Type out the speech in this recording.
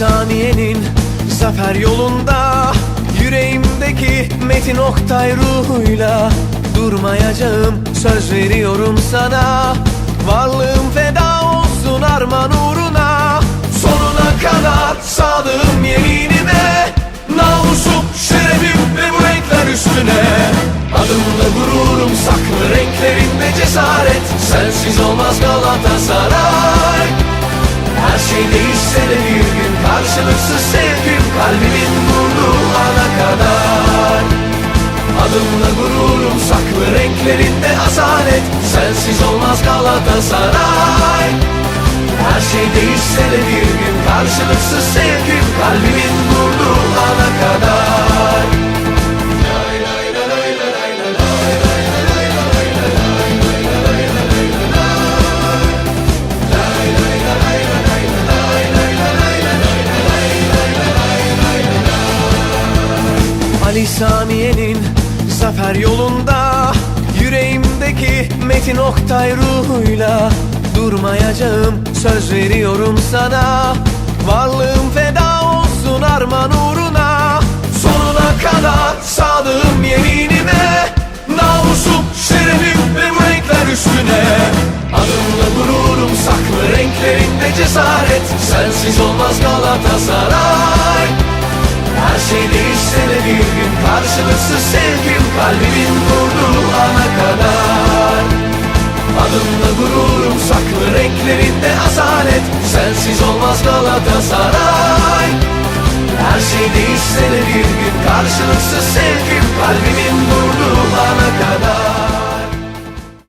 Samiye'nin zafer yolunda Yüreğimdeki Metin Oktay ruhuyla Durmayacağım söz veriyorum sana. Varlığım feda olsun arman uğruna Sonuna kadar sadığım yeminime Namusum, şerefim ve bu renkler üstüne. Adımla gururum saklı renklerinde cesaret Sensiz olmaz Galatasaray. Her şey değişse de bir karşılıksız sevgim Kalbimin vurduğu ana kadar. Adımla gururum saklı renklerinde asalet. Sensiz olmaz Galatasaray. Her şey değişse de bir gün karşılıksız sevgim Kalbimin Ali Samiye'nin zafer yolunda Yüreğimdeki Metin Oktay ruhuyla Durmayacağım söz veriyorum sana. Varlığım feda olsun arman uğruna Sonuna kadar sadığım yeminime. Namusum, şerefim ve bu renkler üstüne. Adımla gururum saklı renklerinde cesaret. Sensiz olmaz Galatasaray. Her şey değişse de bir karşılıksız sevgim? Kalbimin vurduğu ana kadar. Adımla gururum saklı renklerinde asalet Sensiz olmaz Galatasaray. Her şey değişse de bir gün karşılıksız sevgim. Kalbimin